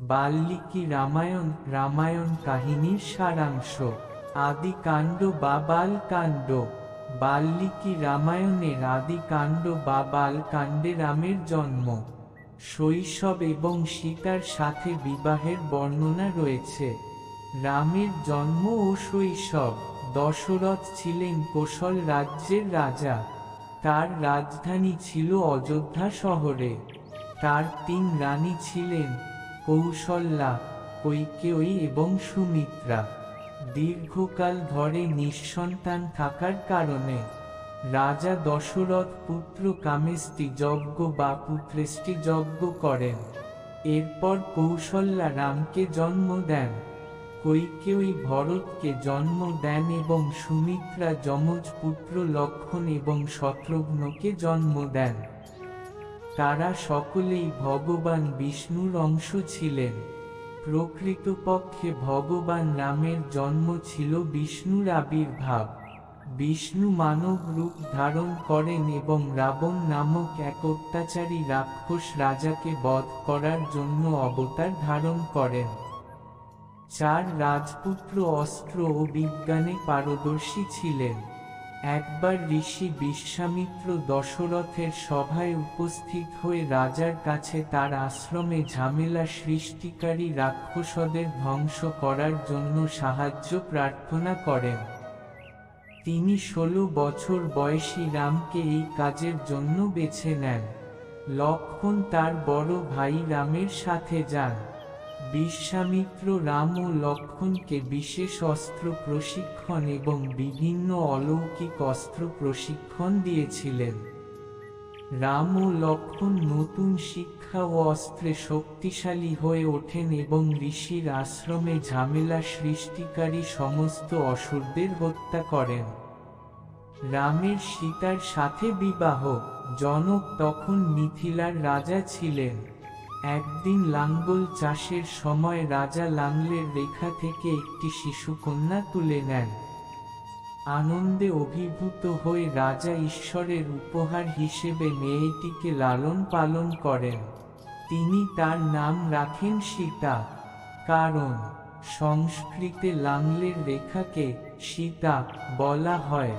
বাল্মীকি রামায়ণ রামায়ণ কাহিনীর সারাংশ। আদি কাণ্ড বা বালকাণ্ড। বাল্মীকি রামায়ণের আদি কাণ্ড বা বালকাণ্ডে রামের জন্ম। শৈশব এবং সীতার সাথে বিবাহের বর্ণনা রয়েছে। রামের জন্ম ও শৈশব। দশরথ ছিলেন কোশল রাজ্যের রাজা। তার রাজধানী ছিল অযোধ্যা শহরে। তার তিন রানী ছিলেন কৌশল্যা, কৈকেয়ী এবং সুমিত্রা। দীর্ঘকাল ধরে নিঃসন্তান থাকার কারণে রাজা দশরথ পুত্র কামেষ্টি যজ্ঞ বা পুত্রেষ্টি যজ্ঞ করেন। এরপর কৌশল্যা রামকে জন্ম দেন। কৈকেয়ী ভরতকে জন্ম দেন এবং সুমিত্রা যমজ পুত্র লক্ষণ এবং শত্রুঘ্নকে জন্ম দেন। তারা সকলেই ভগবান বিষ্ণুর অংশ ছিলেন। প্রকৃতপক্ষে ভগবান রামের জন্ম ছিল বিষ্ণুর আবির্ভাব। বিষ্ণু মানব রূপ ধারণ করেন এবং রাবণ নামক এক অত্যাচারী রাক্ষস রাজাকে বধ করার জন্য অবতার ধারণ করেন। চার রাজপুত্র অস্ত্র ও বিজ্ঞানে পারদর্শী ছিলেন। একবার ঋষি বিশ্বামিত্র দশরথের সভায় উপস্থিত হয়ে রাজার কাছে তার আশ্রমে ঝামেলা সৃষ্টিকারী রাক্ষসদের ধ্বংস করার জন্য সাহায্য প্রার্থনা করেন। তিনি ষোলো বছর বয়সী রামকে এই কাজের জন্য বেছে নেন। লক্ষণ তার বড় ভাই রামের সাথে যান। বিশ্বামিত্র রাম ও লক্ষণকে বিশেষ অস্ত্র প্রশিক্ষণ এবং বিভিন্ন অলৌকিক অস্ত্র প্রশিক্ষণ দিয়েছিলেন। রাম ও লক্ষণ নতুন শিক্ষা ও অস্ত্রে শক্তিশালী হয়ে ওঠেন এবং ঋষির আশ্রমে ঝামেলা সৃষ্টিকারী সমস্ত অসুরদের হত্যা করেন। রামের সীতার সাথে বিবাহ, জনক তখন মিথিলার রাজা ছিলেন। একদিন লাঙ্গল চাষের সময় রাজা লাঙ্গলের রেখা থেকে একটি শিশুকন্যা তুলে নেন। আনন্দে অভিভূত হয়ে রাজা ঈশ্বরের উপহার হিসেবে মেয়েটিকে লালন পালন করেন। তিনি তার নাম রাখেন সীতা, কারণ সংস্কৃতে লাংলের রেখাকে সীতা বলা হয়।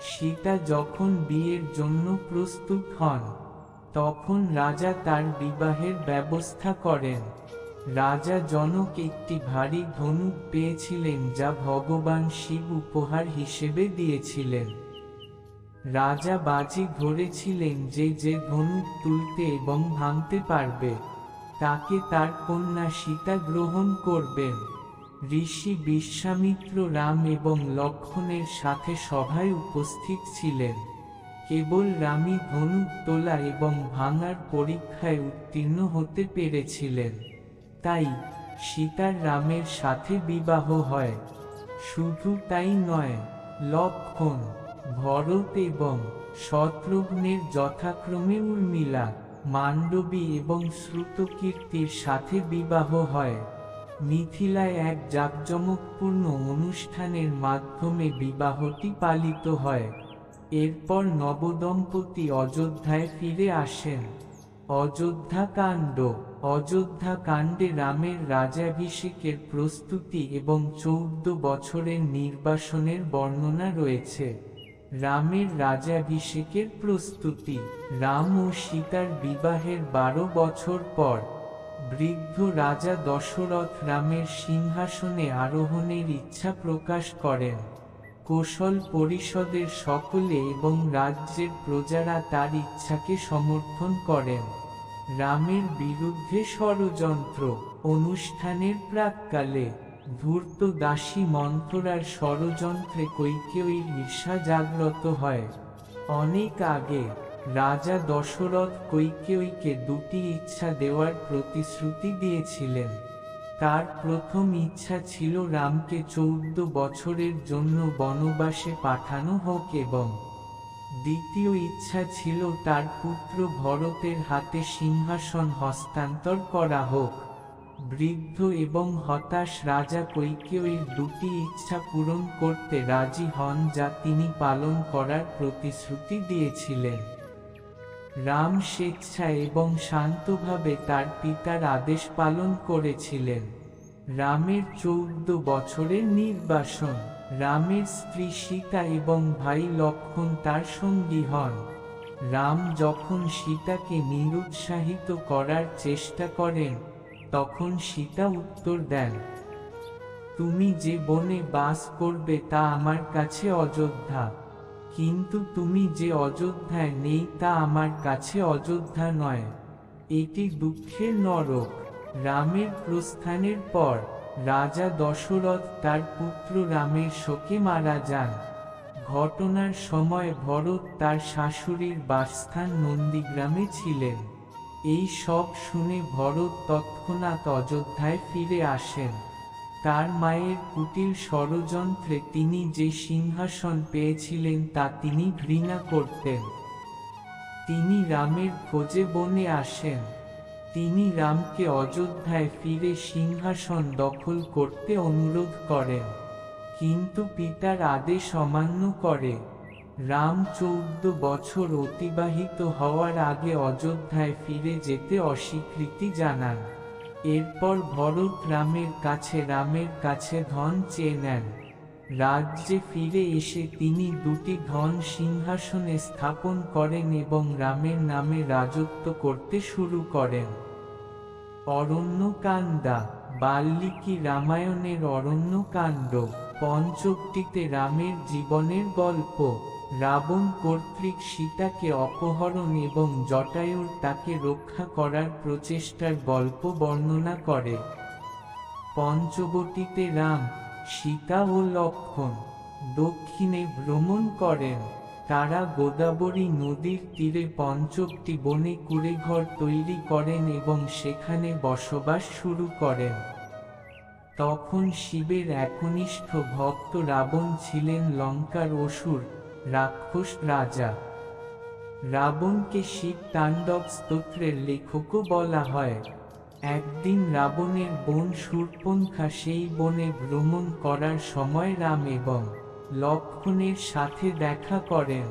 সীতা যখন বিয়ের জন্য প্রস্তুত হন তখন রাজা তার বিবাহের ব্যবস্থা করেন। রাজা জনক একটি ভারী ধনুক পেয়েছিলেন যা ভগবান শিব উপহার হিসেবে দিয়েছিলেন। রাজা বাজি ধরেছিলেন যে যে ধনুক তুলতে এবং ভাঙতে পারবে, তাকে তার কন্যা সীতা গ্রহণ করবেন। ঋষি বিশ্বামিত্র রাম এবং লক্ষণের সাথে সভায় উপস্থিত ছিলেন। কেবল রামী ধনুক তোলা এবং ভাঙার পরীক্ষায় উত্তীর্ণ হতে পেরেছিলেন। তাই সীতার রামের সাথে বিবাহ হয়। শুধু তাই নয়, লক্ষণ, ভরত এবং শত্রুঘ্নের যথাক্রমে উর্মিলা মান্ডবী এবং শ্রুতকীর্তির সাথে বিবাহ হয়। মিথিলায় এক জাঁকজমকপূর্ণ অনুষ্ঠানের মাধ্যমে বিবাহটি পালিত হয়। এরপর নবদম্পতি অযোধ্যায় ফিরে আসেন। অযোধ্যা কাণ্ড অযোধ্যা কাণ্ডে রামের রাজাভিষেকের প্রস্তুতি এবং চৌদ্দ বছরের নির্বাসনের বর্ণনা রয়েছে। রামের রাজাভিষেকের প্রস্তুতি, রাম ও সীতার বিবাহের বারো বছর পর, বৃদ্ধ রাজা দশরথ রামের সিংহাসনে আরোহণের ইচ্ছা প্রকাশ করেন। কোশল পরিষদের সকলে এবং রাজ্যের প্রজারা তার ইচ্ছাকে সমর্থন করেন। রামের বিরুদ্ধে ষড়যন্ত্র, অনুষ্ঠানের প্রাককালে ধূর্ত দাসী মন্থরার ষড়যন্ত্রে কৈকেয়ীর ঈর্ষা জাগ্রত হয়। অনেক আগে রাজা দশরথ কৈকেয়ীকে দুটি ইচ্ছা দেওয়ার প্রতিশ্রুতি দিয়েছিলেন। তার প্রথম ইচ্ছা ছিল রামকে চৌদ্দ বছরের জন্য বনবাসে পাঠানো হোক এবং দ্বিতীয় ইচ্ছা ছিল তার পুত্র ভরতের হাতে সিংহাসন হস্তান্তর করা হোক। বৃদ্ধ এবং হতাশ রাজা কৈকেয়ীর দুটি ইচ্ছা পূরণ করতে রাজি হন যা তিনি পালন করার প্রতিশ্রুতি দিয়েছিলেন। রাম স্বেচ্ছা এবং শান্তভাবে তার পিতার আদেশ পালন করেছিলেন। রামের চৌদ্দ বছরের নির্বাসন, রামের স্ত্রী সীতা এবং ভাই লক্ষণ তার সঙ্গী হন। রাম যখন সীতাকে নিরুৎসাহিত করার চেষ্টা করেন, তখন সীতা উত্তর দেন, তুমি যে বনে বাস করবে তা আমার কাছে অযোধ্যা। কিন্তু তুমি যে অযোধ্যায় নেই তা আমার কাছে অযোধ্যা নয়। এটি দুঃখের নরক। রামের প্রস্থানের পর রাজা দশরথ তার পুত্র রামের শোকে মারা যান। ঘটনার সময় ভরত তার শাশুড়ির বাসস্থান নন্দীগ্রামে ছিলেন। এই সব শুনে ভরত তৎক্ষণাৎ অযোধ্যায় ফিরে আসেন। তার মায়ের কুটির ষড়যন্ত্রে তিনি যে সিংহাসন পেয়েছিলেন তা তিনি ঘৃণা করতেন। তিনি রামের খোঁজে বনে আসেন। তিনি রামকে অযোধ্যায় ফিরে সিংহাসন দখল করতে অনুরোধ করেন। কিন্তু পিতার আদেশ অমান্য করে। রাম চৌদ্দ বছর অতিবাহিত হওয়ার আগে অযোধ্যায় ফিরে যেতে অস্বীকৃতি জানান। এরপর ভরত রামের কাছে রামের কাছে ধন চেয়ে নেন। রাজ্যে ফিরে এসে তিনি দুটি ধন সিংহাসনে স্থাপন করেন এবং রামের নামে রাজত্ব করতে শুরু করেন। অরণ্যকান্দা বাল্মীকি রামায়ণের অরণ্যকাণ্ড, পঞ্চকটিতে রামের জীবনের গল্প। রাবণ কর্তৃক সীতাকে অপহরণ এবং জটায়ুর তাকে রক্ষা করার প্রচেষ্টার গল্প বর্ণনা করে। পঞ্চবটিতে রাম, সীতা ও লক্ষণ দক্ষিণে ভ্রমণ করেন। তারা গোদাবরী নদীর তীরে পঞ্চকটি বনে কুড়েঘর তৈরি করেন এবং সেখানে বসবাস শুরু করেন। তখন শিবের একনিষ্ঠ ভক্ত রাবণ ছিলেন লঙ্কার অসুর। রাক্ষস রাজা। রাবণকে শিব তাণ্ডব স্তোত্রের লেখকও বলা হয়। একদিন রাবণের বোন শূর্পণখা সেই বনে ভ্রমণ করার সময় রাম এবং লক্ষণের সাথে দেখা করেন।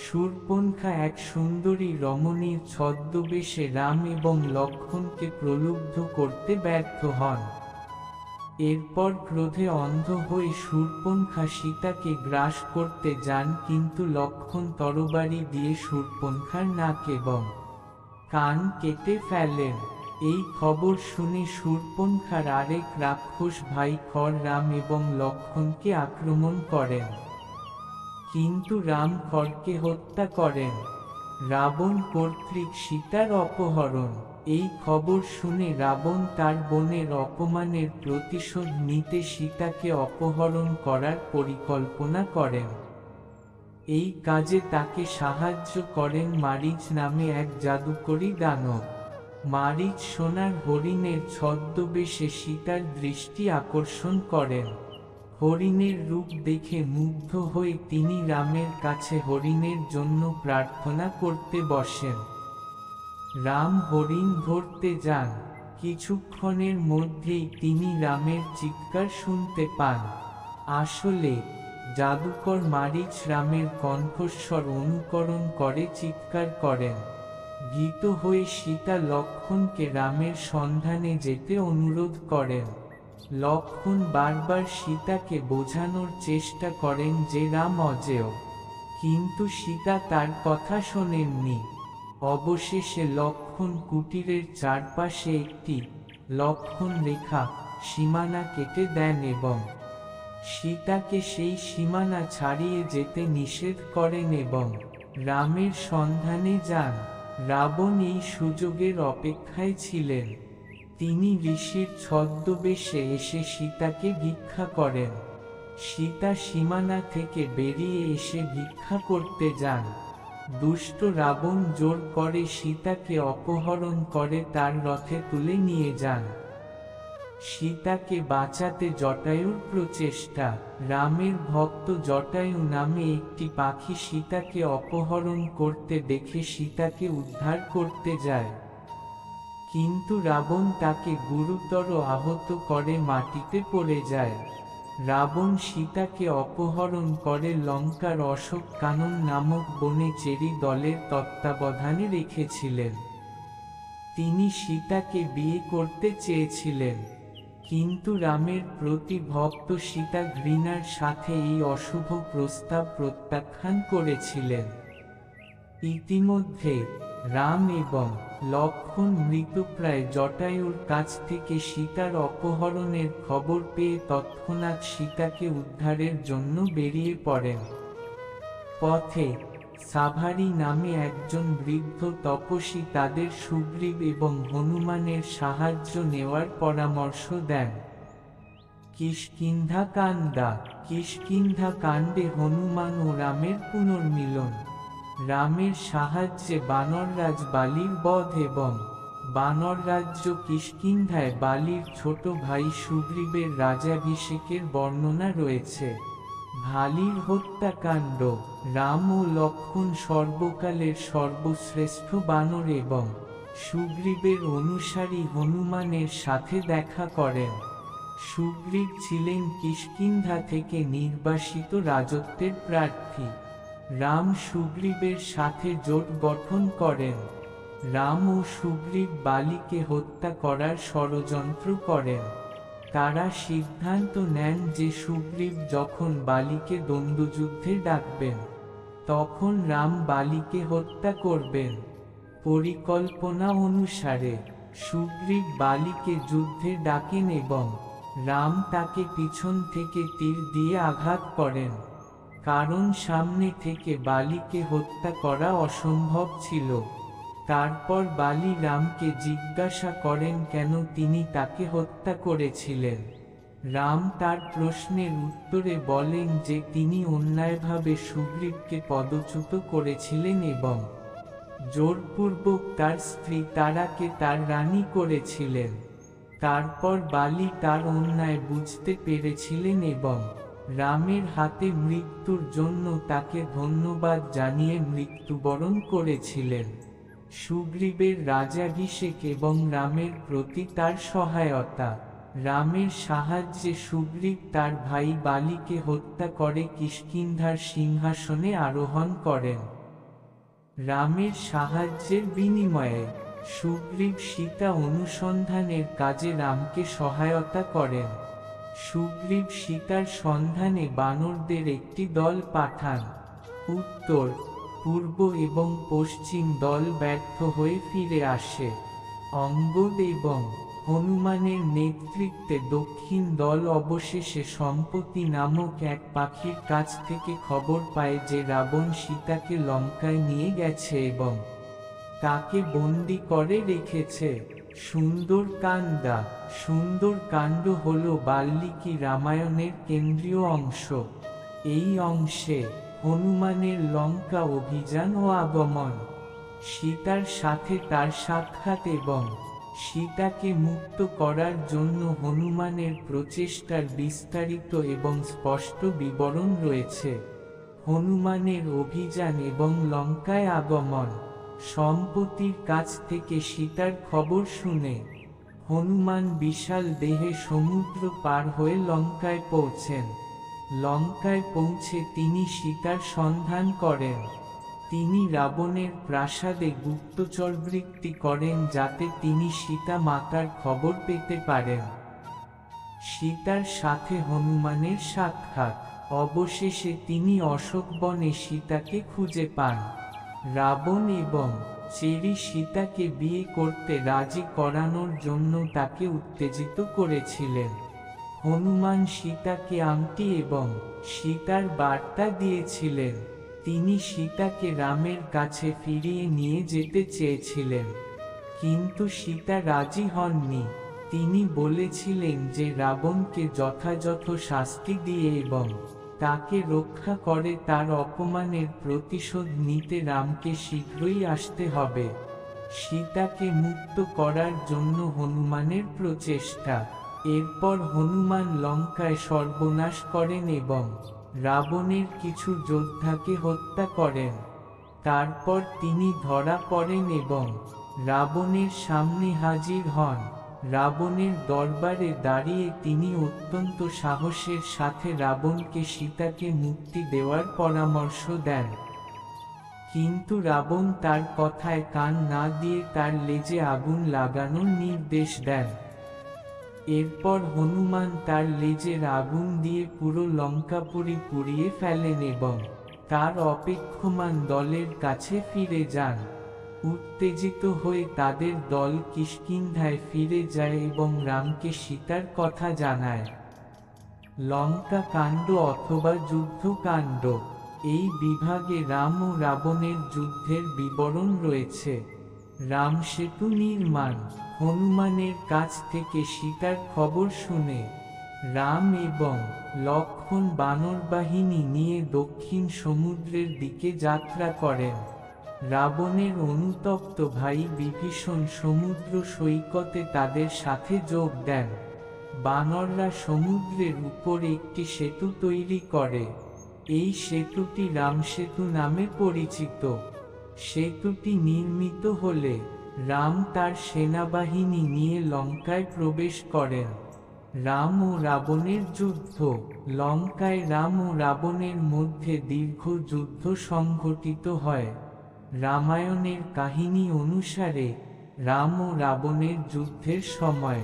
শূর্পণখা এক সুন্দরী রমণীর ছদ্মবেশে রাম এবং লক্ষণকে প্রলুব্ধ করতে ব্যর্থ হন। এরপর ক্রোধে অন্ধ হয়ে শূর্পণখা সীতাকে গ্রাস করতে যান, কিন্তু লক্ষণ তরবারি দিয়ে শূর্পণখার নাক এবং কান কেটে ফেলেন। এই খবর শুনে শূর্পণখার আরেক রাক্ষস ভাই খর রাম এবং লক্ষণকে আক্রমণ করেন। কিন্তু রাম খড়কে হত্যা করেন। রাবণ কর্তৃক সীতার অপহরণ। এই খবর শুনে রাবণ তার বোনের অপমানের প্রতিশোধ নিতে সীতাকে অপহরণ করার পরিকল্পনা করেন। এই কাজে তাকে সাহায্য করেন মারিচ নামে এক জাদুকরী দানব। মারিচ সোনার হরিণের ছদ্মবেশে সীতার দৃষ্টি আকর্ষণ করেন। হরিণের রূপ দেখে মুগ্ধ হয়ে তিনি রামের কাছে হরিণের জন্য প্রার্থনা করতে বসেন। রাম হরিণ ধরতে যান। কিছুক্ষণের মধ্যেই তিনি রামের চিৎকার শুনতে পান। আসলে, জাদুকর মারিচ রামের কণ্ঠস্বর অনুকরণ করে চিৎকার করেন। ভীত হয়ে সীতা লক্ষণকে রামের সন্ধানে যেতে অনুরোধ করেন। লক্ষণ বারবার সীতাকে বোঝানোর চেষ্টা করেন যে রাম অজেয়। কিন্তু সীতা তার কথা শোনেননি। অবশেষে লক্ষণ কুটিরের চারপাশে একটি লক্ষণ রেখা সীমানা কেটে দেন এবং সীতাকে সেই সীমানা ছাড়িয়ে যেতে নিষেধ করেন এবং রামের সন্ধানে যান। রাবণ এই সুযোগের অপেক্ষায় ছিলেন। তিনি ঋষির ছদ্মবেশে এসে সীতাকে ভিক্ষা করেন। সীতা সীমানা থেকে বেরিয়ে এসে ভিক্ষা করতে যান। দুষ্ট রাবণ জোর করে সীতাকে অপহরণ করে তার রথে তুলে নিয়ে যান। সীতাকে বাঁচাতে জটায়ুর প্রচেষ্টা। রামের ভক্ত জটায়ু নামে একটি পাখি সীতাকে অপহরণ করতে দেখে সীতাকে উদ্ধার করতে যায়। কিন্তু রাবণ তাকে গুরুতর আহত করে মাটিতে পড়ে যায়। রাবণ সীতাকে অপহরণ করে লঙ্কার অশোক কানন নামক বনে চেরি দলের তত্ত্বাবধানে রেখেছিলেন। তিনি সীতাকে বিয়ে করতে চেয়েছিলেন। কিন্তু রামের প্রতি ভক্ত সীতা ঘৃণার সাথে এই অশুভ প্রস্তাব প্রত্যাখ্যান করেছিলেন। ইতিমধ্যে রাম এবং লক্ষণ মৃতপ্রায় জটায়ুর কাছ থেকে সীতার অপহরণের খবর পেয়ে তৎক্ষণাৎ সীতাকে উদ্ধারের জন্য বেরিয়ে পড়েন। পথে সাভারি নামে একজন বৃদ্ধ তপস্বী তাদের সুগ্রীব এবং হনুমানের সাহায্য নেওয়ার পরামর্শ দেন। কিষ্কিন্ধা কান্দা কিষ্কিন্ধা কাণ্ডে হনুমান ও রামের পুনর্মিলন। রামের সাহায্যে বানররাজ বালির বধ এবং বানর রাজ্য কিষ্কিন্ধায় বালির ছোট ভাই সুগ্রীবের রাজাভিষেকের বর্ণনা রয়েছে। ভালির হত্যাকাণ্ড, রাম ও লক্ষণ সর্বকালের সর্বশ্রেষ্ঠ বানর এবং সুগ্রীবের অনুসারী হনুমানের সাথে দেখা করেন। সুগ্রীব ছিলেন কিষ্কিন্ধা থেকে নির্বাসিত রাজত্বের প্রার্থী। রাম সুগ্রীবের সাথে জোট গঠন করেন। রাম ও সুগ্রীব বালিকে হত্যা করার ষড়যন্ত্র করেন। তারা সিদ্ধান্ত নেন যে সুগ্রীব যখন বালিকে দ্বন্দ্বযুদ্ধে ডাকবেন, তখন রাম বালিকে হত্যা করবেন। পরিকল্পনা অনুসারে, সুগ্রীব বালিকে যুদ্ধে ডাকেন এবং রাম তাকে পিছন থেকে তীর দিয়ে আঘাত করেন। কারণ সামনে থেকে বালিকে হত্যা করা অসম্ভব ছিল। তারপর বালি রামকে জিজ্ঞাসা করেন কেন তিনি তাকে হত্যা করেছিলেন। রাম তার প্রশ্নের উত্তরে বলেন যে তিনি অন্যায়ভাবে সুগ্রীবকে পদচ্যুত করেছিলেন এবং জোরপূর্বক তার স্ত্রী তারাকে তার রানী করেছিলেন। তারপর বালি তার অন্যায় বুঝতে পেরেছিলেন এবং রামের হাতে মৃত্যুর জন্য তাকে ধন্যবাদ জানিয়ে মৃত্যুবরণ করেছিলেন। সুগ্রীবের রাজাভিষেক এবং রামের প্রতি তার সহায়তা। রামের সাহায্যে সুগ্রীব তার ভাই বালিকে হত্যা করে কিষ্কিন্ধার সিংহাসনে আরোহণ করেন। রামের সাহায্যের বিনিময়ে সুগ্রীব সীতা অনুসন্ধানের কাজে রামকে সহায়তা করেন। সুগ্রীব সীতার সন্ধানে বানরদের একটি দল পাঠান। উত্তর, পূর্ব এবং পশ্চিম দল ব্যর্থ হয়ে ফিরে আসে। অঙ্গদ এবং হনুমানের নেতৃত্বে দক্ষিণ দল অবশেষে সম্পত্তি নামক এক পাখির কাছ থেকে খবর পায় যে রাবণ সীতাকে লঙ্কায় নিয়ে গেছে এবং তাকে বন্দি করে রেখেছে। সুন্দর কান্দা সুন্দর কাণ্ড হল বাল্মীকি রামায়ণের কেন্দ্রীয় অংশ। এই অংশে হনুমানের লঙ্কা অভিযান ও আগমন। সীতার সাথে তার সাক্ষাৎ এবং সীতাকে মুক্ত করার জন্য হনুমানের প্রচেষ্টার বিস্তারিত এবং স্পষ্ট বিবরণ রয়েছে। হনুমানের অভিযান এবং লঙ্কায় আগমন। সম্পত্তির কাছ থেকে সীতার খবর শুনে হনুমান বিশাল দেহে সমুদ্র পার হয়ে লঙ্কায় পৌঁছেন। লঙ্কায় পৌঁছে তিনি সীতার সন্ধান করেন। তিনি রাবণের প্রাসাদে গুপ্তচরবৃত্তি করেন যাতে তিনি সীতা মাতার খবর পেতে পারেন। সীতার সাথে হনুমানের সাক্ষাৎ। অবশেষে তিনি অশোক বনে সীতাকে খুঁজে পান। রাবণ এবং চেরি সীতাকে বিয়ে করতে রাজি করানোর জন্য তাকে উত্তেজিত করেছিলেন। হনুমান সীতাকে আংটি এবং সীতার বার্তা দিয়েছিলেন। তিনি সীতাকে রামের কাছে ফিরিয়ে নিয়ে যেতে চেয়েছিলেন। কিন্তু সীতা রাজি হননি। তিনি বলেছিলেন যে রাবণকে যথাযথ শাস্তি দিয়ে এবং তাকে রক্ষা করে তার অপমানের প্রতিশোধ নিতে রামকে শীঘ্রই আসতে হবে। সীতাকে মুক্ত করার জন্য হনুমানের প্রচেষ্টা। এরপর হনুমান লঙ্কায় সর্বনাশ করেন এবং রাবণের কিছু যোদ্ধাকে হত্যা করেন। তারপর তিনি ধরা পড়েন এবং রাবণের সামনে হাজির হন। রাবণের দরবারে দাঁড়িয়ে তিনি অত্যন্ত সাহসের সাথে রাবণকে সীতাকে মুক্তি দেওয়ার পরামর্শ দেন। কিন্তু রাবণ তার কথায় কান না দিয়ে তার লেজে আগুন লাগানোর নির্দেশ দেন। এরপর হনুমান তার লেজের আগুন দিয়ে পুরো লঙ্কাপুরি পুড়িয়ে ফেলেন এবং তার অপেক্ষমান দলের কাছে ফিরে যান। উত্তেজিত হয়ে তাদের দল কিষ্কিন্ধায় ফিরে যায় এবং রামকে সীতার কথা জানায়। লঙ্কা কাণ্ড অথবা যুদ্ধকাণ্ড এই বিভাগে রাম ও রাবণের যুদ্ধের বিবরণ রয়েছে। রাম সেতু নির্মাণ, হনুমানের কাছ থেকে সীতার খবর শুনে, রাম এবং লক্ষণ বানর বাহিনী নিয়ে দক্ষিণ সমুদ্রের দিকে যাত্রা করেন। রাবণের অনুতপ্ত ভাই বিভীষণ সমুদ্র সৈকতে তাদের সাথে যোগ দেন। বানররা সমুদ্রের উপর একটি সেতু তৈরি করে। এই সেতুটি রামসেতু নামে পরিচিত। সেতুটি নির্মিত হলে রাম তার সেনাবাহিনী নিয়ে লঙ্কায় প্রবেশ করেন। রাম ও রাবণের যুদ্ধ। লঙ্কায় রাম ও রাবণের মধ্যে দীর্ঘ যুদ্ধ সংঘটিত হয়। রামায়ণের কাহিনী অনুসারে রাম ও রাবণের যুদ্ধের সময়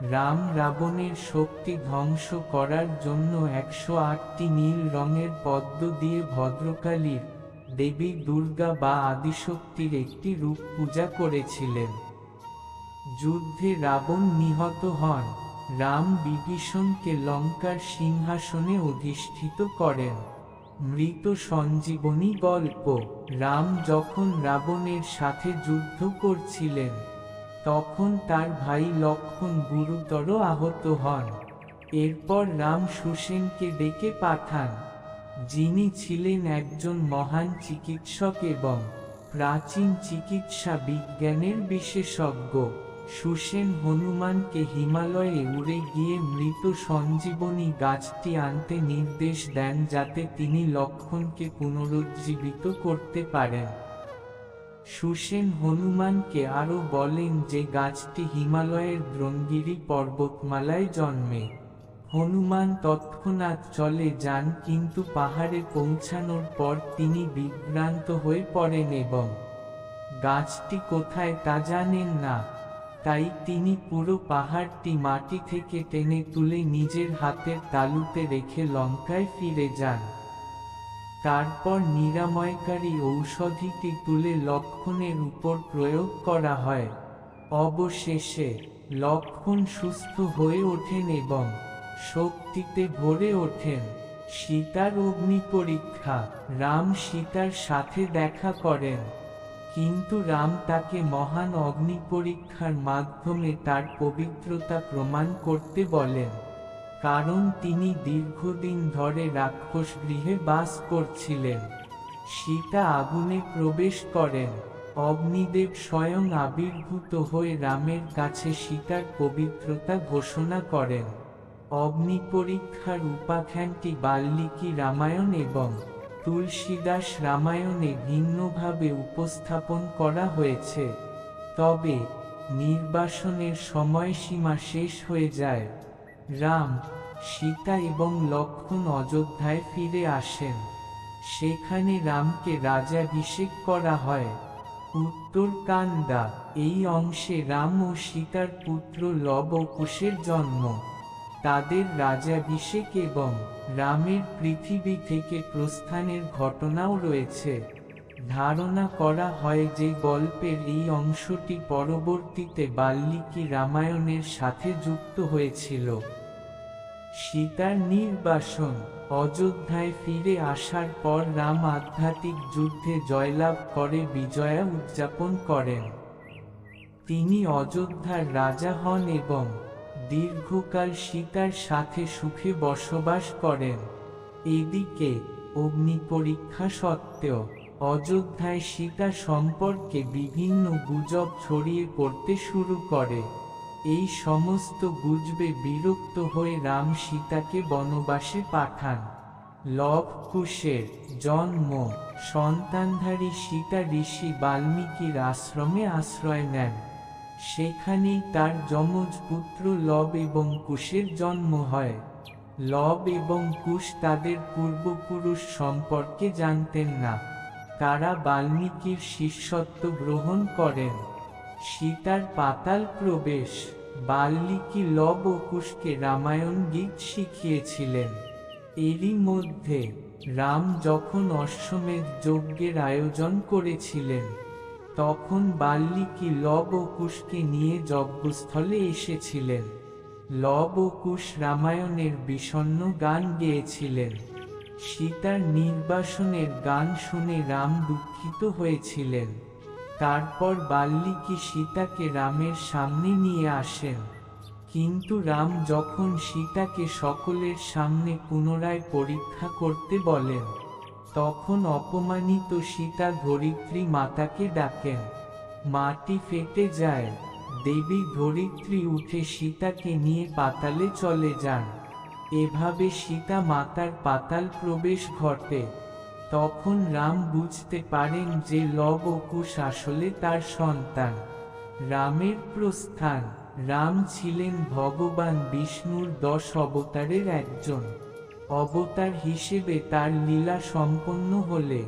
রাম রাবণের শক্তি ধ্বংস করার জন্য একশো আটটি নীল রঙের পদ্ম দিয়ে ভদ্রকালীর দেবী দুর্গা বা আদিশক্তির একটি রূপ পূজা করেছিলেন। যুদ্ধে রাবণ নিহত হন। রাম বিভীষণকে লঙ্কার সিংহাসনে অধিষ্ঠিত করেন। মৃত সঞ্জীবনী গল্প। রাম যখন রাবণের সাথে যুদ্ধ করছিলেন, তখন তার ভাই লক্ষণ গুরুতর আহত হন। এরপর রাম সুসেনকে ডেকে পাঠান, যিনি ছিলেন একজন মহান চিকিৎসক এবং প্রাচীন চিকিৎসা বিজ্ঞানের বিশেষজ্ঞ। সুসেন হনুমানকে হিমালয়ে উড়ে গিয়ে মৃত সঞ্জীবনী গাছটি আনতে নির্দেশ দেন যাতে তিনি লক্ষণকে পুনরুজ্জীবিত করতে পারেন। সুসেন হনুমানকে আরও বলেন যে গাছটি হিমালয়ের দ্রঙ্গিরি পর্বতমালায় জন্মে। হনুমান তৎক্ষণাৎ চলে যান কিন্তু পাহাড়ে পৌঁছানোর পর তিনি বিভ্রান্ত হয়ে পড়েন এবং, গাছটি কোথায় তা জানেন না। তাই তিনি পুরো পাহাড়টি মাটি থেকে টেনে তুলে নিজের হাতের তালুতে রেখে লঙ্কায় ফিরে যান। তারপর নিরাময়কারী ঔষধিটি তুলে লক্ষণের উপর প্রয়োগ করা হয়। অবশেষে লক্ষণ সুস্থ হয়ে ওঠেন এবং শক্তিতে ভরে ওঠেন। সীতার অগ্নি পরীক্ষা। রাম সীতার সাথে দেখা করেন। কিন্তু রাম তাকে মহান অগ্নি পরীক্ষার মাধ্যমে তার পবিত্রতা প্রমাণ করতে বলেন, কারণ তিনি দীর্ঘদিন ধরে রাক্ষস গৃহে বাস করছিলেন। সীতা আগুনে প্রবেশ করেন। অগ্নিদেব স্বয়ং আবির্ভূত হয়ে রামের কাছে সীতার পবিত্রতা ঘোষণা করেন। অগ্নি পরীক্ষার উপাখ্যানটি বাল্মীকি রামায়ণ এবং তুলসীদাস রামায়ণে ভিন্নভাবে উপস্থাপন করা হয়েছে। তবে, নির্বাসনের সময়সীমা শেষ হয়ে যায়। রাম, সীতা এবং লক্ষণ অযোধ্যায় ফিরে আসেন। সেখানে রামকে রাজাভিষেক করা হয়। উত্তর কান্দা এই অংশে রাম ও সীতার পুত্র লব কুশের জন্ম। তাদের রাজাভিষেক এবং রামের পৃথিবী থেকে প্রস্থানের ঘটনাও রয়েছে। ধারণা করা হয় যে গল্পের এই অংশটি পরবর্তীতে বাল্মীকি রামায়ণের সাথে যুক্ত হয়েছিল। সীতার নির্বাসন অযোধ্যায় ফিরে আসার পর রাম আধ্যাত্মিক যুদ্ধে জয়লাভ করে, বিজয়া উদযাপন করেন। তিনি অযোধ্যার রাজা হন এবং দীর্ঘকাল সীতার সাথে সুখে বসবাস করেন। এদিকে অগ্নি পরীক্ষা সত্ত্বেও অযোধ্যায় সীতা সম্পর্কে বিভিন্ন গুজব ছড়িয়ে পড়তে শুরু করে। এই সমস্ত গুজবে বিরক্ত হয়ে রাম সীতাকে বনবাসে পাঠান। লব কুশের জন্ম, সন্তানধারী সীতা ঋষি বাল্মীকির আশ্রমে আশ্রয় নেন। সেখানেই তার যমজ পুত্র লব এবং কুশের জন্ম হয়। লব এবং কুশ তাদের পূর্বপুরুষ সম্পর্কে জানতেন না। তারা বাল্মীকির শিষ্যত্ব গ্রহণ করেন। সীতার পাতাল প্রবেশ, বাল্মীকি লব ও কুশকে রামায়ণ গীত শিখিয়েছিলেন। এরই মধ্যে রাম যখন অশ্বমেধ যজ্ঞের আয়োজন করেছিলেন তখন বাল্মীকি লব ও কুশকে নিয়ে যজ্ঞস্থলে এসেছিলেন। লব ও কুশ রামায়ণের বিষণ্ণ গান গেয়েছিলেন। সীতার নির্বাসনের গান শুনে রাম দুঃখিত হয়েছিলেন। তারপর বাল্মীকি সীতাকে রামের সামনে নিয়ে আসেন। কিন্তু রাম যখন সীতাকে সকলের সামনে পুনরায় পরীক্ষা করতে বলেন তখন অপমানিত সীতা ধরিত্রী মাতাকে ডাকেন। মাটি ফেটে যায়। দেবী ধরিত্রী উঠে সীতাকে নিয়ে পাতালে চলে যান। এভাবে সীতা মাতার পাতাল প্রবেশ ঘটে। তখন রাম বুঝতে পারেন যে লব ও কুশ আসলে তার সন্তান। রামের প্রস্থান। রাম ছিলেন ভগবান বিষ্ণুর দশ অবতারের একজন। অবতার হিসেবে তার লীলা সম্পন্ন হলে,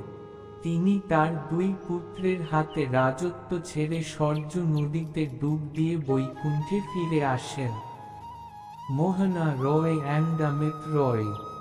তিনি তার দুই পুত্রের হাতে রাজত্ব ছেড়ে সর্য নদীতে ডুব দিয়ে বৈকুণ্ঠে ফিরে আসেন। মোহনা রয় অ্যান্ড রয়